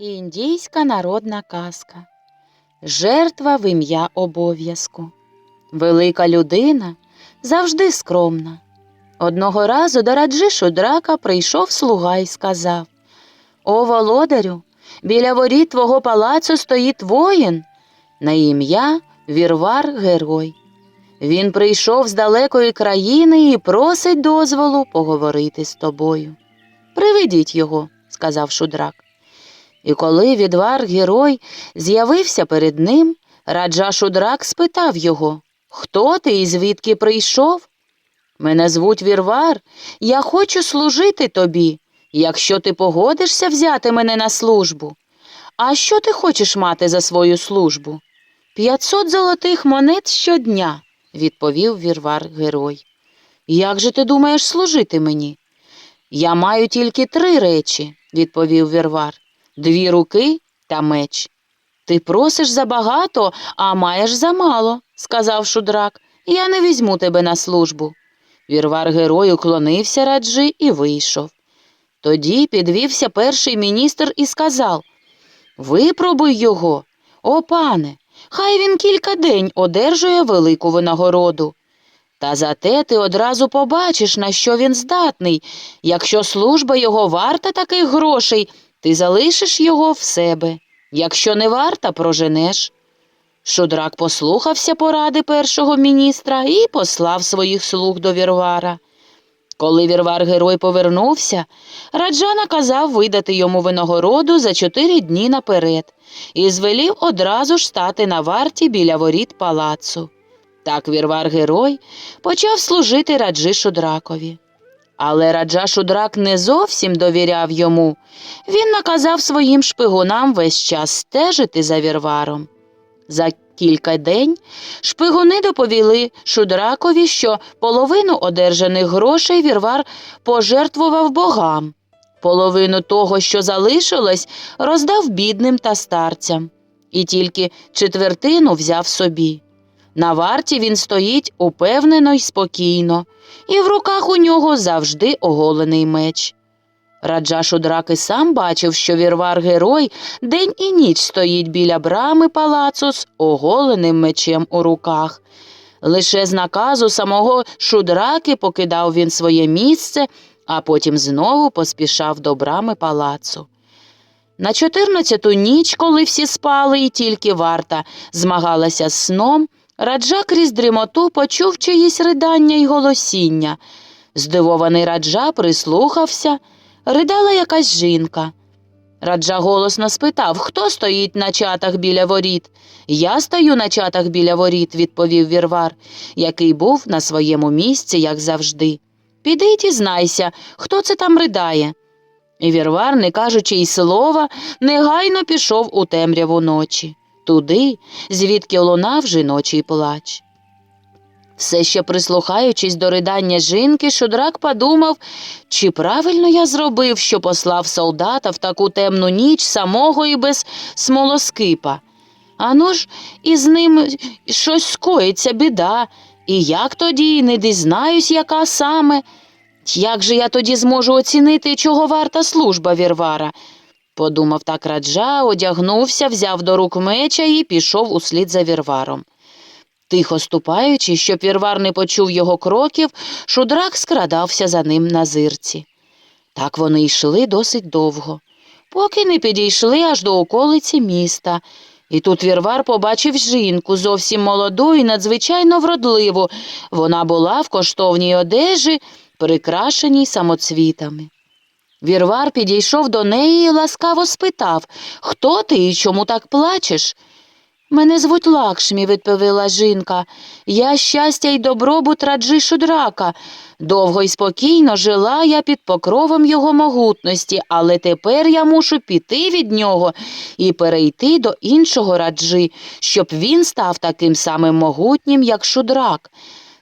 Індійська народна казка. Жертва в ім'я обов'язку. Велика людина завжди скромна. Одного разу до раджи Шудрака прийшов слуга і сказав О, володарю, біля воріт твого палацу стоїть воїн на ім'я Вірвар Герой. Він прийшов з далекої країни і просить дозволу поговорити з тобою. Приведіть його, сказав Шудрак. І коли відвар герой з'явився перед ним, раджа Шудрак спитав його Хто ти і звідки прийшов? Мене звуть Вірвар, я хочу служити тобі, якщо ти погодишся взяти мене на службу. А що ти хочеш мати за свою службу? П'ятсот золотих монет щодня, відповів Вірвар герой. Як же ти думаєш служити мені? Я маю тільки три речі, відповів Вірвар дві руки та меч. Ти просиш забагато, а маєш замало, сказав шудрак. Я не візьму тебе на службу. Вірвар герой уклонився раджи і вийшов. Тоді підвівся перший міністр і сказав Випробуй його, о пане, хай він кілька день одержує велику винагороду. Та зате ти одразу побачиш, на що він здатний. Якщо служба його варта таких грошей, ти залишиш його в себе. Якщо не варта, проженеш. Шудрак послухався поради першого міністра і послав своїх слуг до Вірвара. Коли Вірвар герой повернувся, раджа наказав видати йому винагороду за чотири дні наперед і звелів одразу ж стати на варті біля воріт палацу. Так Вірвар герой почав служити раджи Шудракові. Але раджа Шудрак не зовсім довіряв йому. Він наказав своїм шпигунам весь час стежити за Вірваром. За кілька день шпигуни доповіли Шудракові, що половину одержаних грошей Вірвар пожертвував богам. Половину того, що залишилось, роздав бідним та старцям, і тільки четвертину взяв собі. На варті він стоїть упевнено й спокійно, і в руках у нього завжди оголений меч. Раджа Шудрак і сам бачив, що вірвар герой день і ніч стоїть біля брами палацу з оголеним мечем у руках. Лише з наказу самого Шудраки покидав він своє місце, а потім знову поспішав до брами палацу. На чотирнадцяту ніч, коли всі спали, і тільки варта змагалася з сном, Раджа крізь дрімоту почув чиїсь ридання й голосіння. Здивований раджа прислухався, ридала якась жінка. Раджа голосно спитав, хто стоїть на чатах біля воріт. Я стою на чатах біля воріт, відповів Вірвар, який був на своєму місці, як завжди. Піди й дізнайся, хто це там ридає. І Вірвар, не кажучи й слова, негайно пішов у темряву ночі туди, звідки лунав жіночий плач. Все ще прислухаючись до ридання жінки, Шудрак подумав, чи правильно я зробив, що послав солдата в таку темну ніч самого і без смолоскипа. Ану ж, із ним щось скоїться, біда, і як тоді не дізнаюсь, яка саме. Як же я тоді зможу оцінити, чого варта служба Вірвара? Подумав так раджа, одягнувся, взяв до рук меча і пішов услід за вірваром. Тихо ступаючи, щоб вірвар не почув його кроків, шудрак скрадався за ним на зирці. Так вони йшли досить довго, поки не підійшли аж до околиці міста. І тут вірвар побачив жінку зовсім молоду і надзвичайно вродливу. Вона була в коштовній одежі, прикрашеній самоцвітами. Вірвар підійшов до неї і ласкаво спитав Хто ти і чому так плачеш? Мене звуть Лакшмі, відповіла жінка. Я щастя й добробут раджи шудрака. Довго й спокійно жила я під покровом його могутності, але тепер я мушу піти від нього і перейти до іншого раджи, щоб він став таким самим могутнім, як шудрак.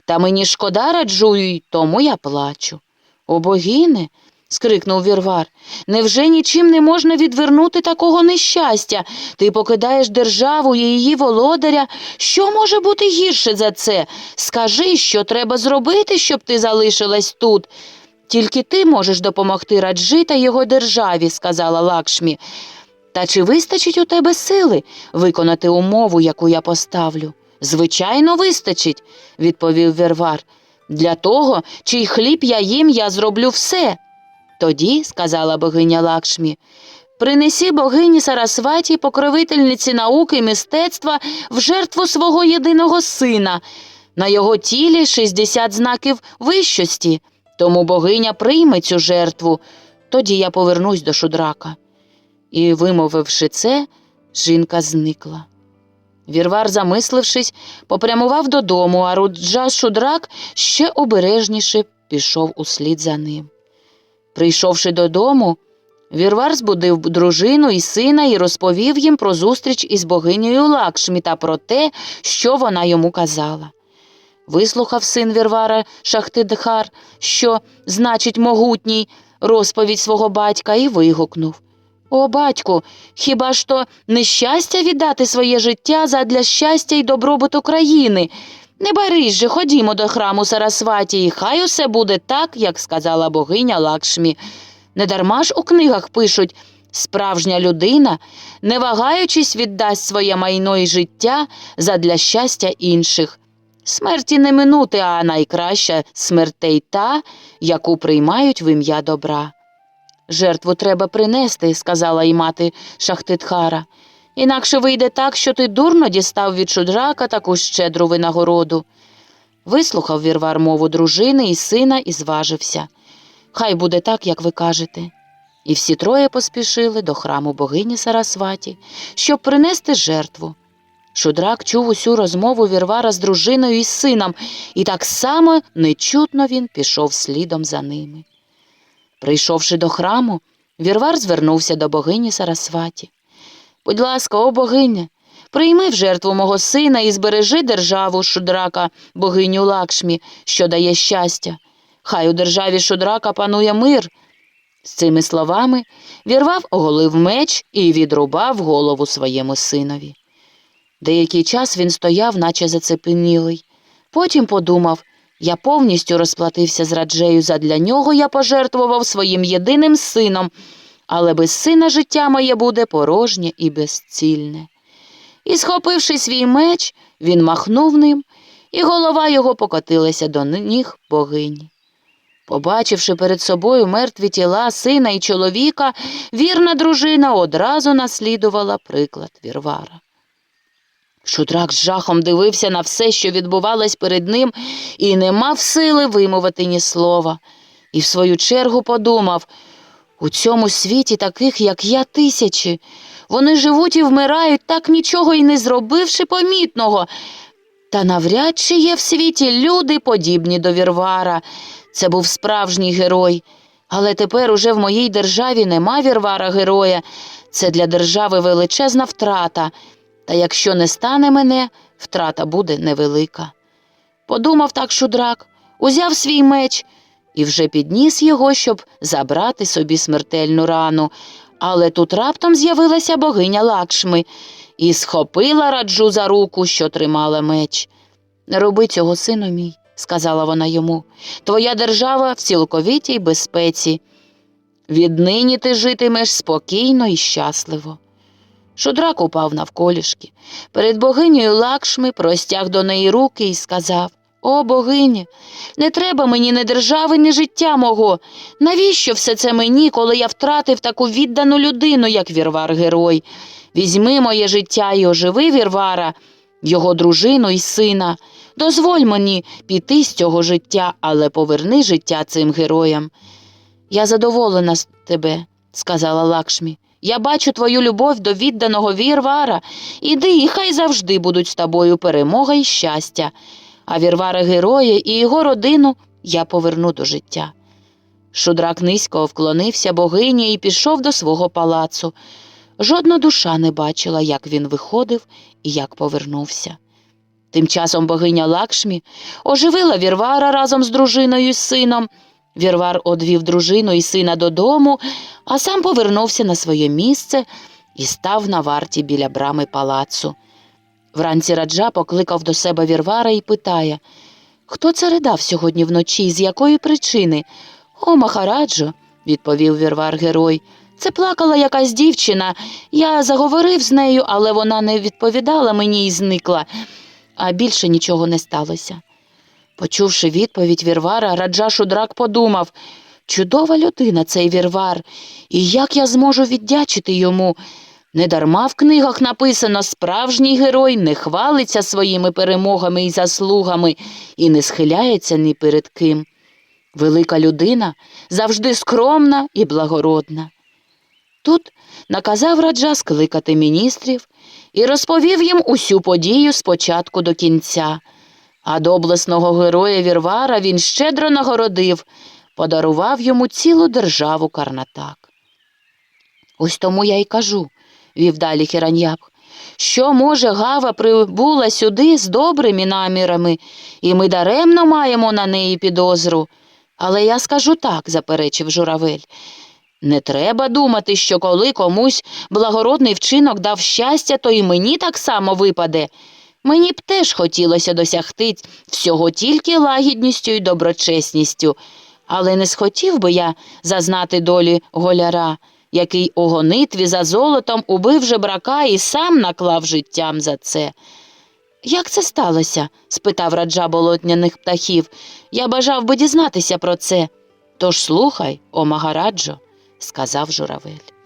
Та мені шкода раджую, й тому я плачу. О богине, скрикнув Вірвар. Невже нічим не можна відвернути такого нещастя? Ти покидаєш державу і її володаря. Що може бути гірше за це? Скажи, що треба зробити, щоб ти залишилась тут. Тільки ти можеш допомогти Раджи та його державі, сказала Лакшмі. Та чи вистачить у тебе сили виконати умову, яку я поставлю? Звичайно, вистачить, відповів Вірвар. Для того, чий хліб я їм, я зроблю все. Тоді, сказала богиня Лакшмі, принесі богині Сарасваті, покровительниці науки і мистецтва, в жертву свого єдиного сина. На його тілі 60 знаків вищості, тому богиня прийме цю жертву. Тоді я повернусь до шудрака. І, вимовивши це, жінка зникла. Вірвар, замислившись, попрямував додому, а Руджа Шудрак ще обережніше пішов услід за ним. Прийшовши додому, Вірвар збудив дружину і сина і розповів їм про зустріч із богинею Лакшмі та про те, що вона йому казала. Вислухав син Вірвара Шахтидхар, що значить могутній розповідь свого батька, і вигукнув О, батьку, хіба ж то нещастя віддати своє життя задля щастя і добробуту країни? Не барись же, ходімо до храму Сарасваті, і хай усе буде так, як сказала богиня Лакшмі. Недарма ж у книгах пишуть справжня людина, не вагаючись, віддасть своє майно і життя задля щастя інших. Смерті не минути, а найкраща смертей та, яку приймають в ім'я добра. Жертву треба принести, сказала й мати Шахтитхара. Інакше вийде так, що ти дурно дістав від шудрака таку щедру винагороду. Вислухав вірвар мову дружини і сина і зважився. Хай буде так, як ви кажете. І всі троє поспішили до храму богині Сарасваті, щоб принести жертву. Шудрак чув усю розмову Вірвара з дружиною і сином, і так само нечутно він пішов слідом за ними. Прийшовши до храму, Вірвар звернувся до богині Сарасваті. Будь ласка, о богиня, прийми в жертву мого сина і збережи державу Шудрака, богиню Лакшмі, що дає щастя. Хай у державі Шудрака панує мир. З цими словами Вірвав оголив меч і відрубав голову своєму синові. Деякий час він стояв, наче зацепенілий. Потім подумав я повністю розплатився з раджею, задля нього я пожертвував своїм єдиним сином, але без сина життя моє буде порожнє і безцільне. І, схопивши свій меч, він махнув ним, і голова його покотилася до ніг богині. Побачивши перед собою мертві тіла сина і чоловіка, вірна дружина одразу наслідувала приклад Вірвара. Шудрак з жахом дивився на все, що відбувалось перед ним, і не мав сили вимовити ні слова. І в свою чергу подумав у цьому світі таких, як я, тисячі. Вони живуть і вмирають, так нічого й не зробивши помітного. Та навряд чи є в світі люди, подібні до Вірвара. Це був справжній герой. Але тепер уже в моїй державі нема Вірвара героя. Це для держави величезна втрата. Та якщо не стане мене, втрата буде невелика. Подумав так шудрак, узяв свій меч і вже підніс його, щоб забрати собі смертельну рану. Але тут раптом з'явилася богиня Лакшми і схопила раджу за руку, що тримала меч. Не роби цього, сину мій, сказала вона йому. Твоя держава в цілковитій безпеці. Віднині ти житимеш спокійно і щасливо. Шудрак упав навколішки. Перед богинею Лакшми простяг до неї руки і сказав О, богиня, не треба мені ні держави, ні життя мого. Навіщо все це мені, коли я втратив таку віддану людину, як Вірвар герой? Візьми моє життя і оживи Вірвара, його дружину і сина. Дозволь мені піти з цього життя, але поверни життя цим героям. Я задоволена з тебе, сказала Лакшмі. Я бачу твою любов до відданого Вірвара. Іди, і хай завжди будуть з тобою перемога і щастя. А Вірвара героя і його родину я поверну до життя. Шудрак низько вклонився богині і пішов до свого палацу. Жодна душа не бачила, як він виходив і як повернувся. Тим часом богиня Лакшмі оживила Вірвара разом з дружиною і сином. Вірвар одвів дружину і сина додому, а сам повернувся на своє місце і став на варті біля брами палацу. Вранці раджа покликав до себе Вірвара і питає Хто це ридав сьогодні вночі і з якої причини? О, Махараджо, відповів Вірвар герой, Це плакала якась дівчина. Я заговорив з нею, але вона не відповідала мені і зникла, а більше нічого не сталося. Почувши відповідь Вірвара, Раджа Шудрак подумав чудова людина цей Вірвар, і як я зможу віддячити йому. Недарма в книгах написано справжній герой не хвалиться своїми перемогами і заслугами і не схиляється ні перед ким. Велика людина завжди скромна і благородна. Тут наказав Раджа скликати міністрів і розповів їм усю подію з початку до кінця. А доблесного героя Вірвара він щедро нагородив, подарував йому цілу державу Карнатак. Ось тому я й кажу, вів далі Хіраньяб, що, може, Гава прибула сюди з добрими намірами, і ми даремно маємо на неї підозру. Але я скажу так, заперечив журавель. Не треба думати, що коли комусь благородний вчинок дав щастя, то і мені так само випаде. Мені б теж хотілося досягти всього тільки лагідністю і доброчесністю, але не схотів би я зазнати долі голяра, який у гонитві за золотом убив жебрака і сам наклав життям за це. Як це сталося? спитав раджа болотняних птахів. Я бажав би дізнатися про це. Тож слухай, о Магараджо, сказав журавель.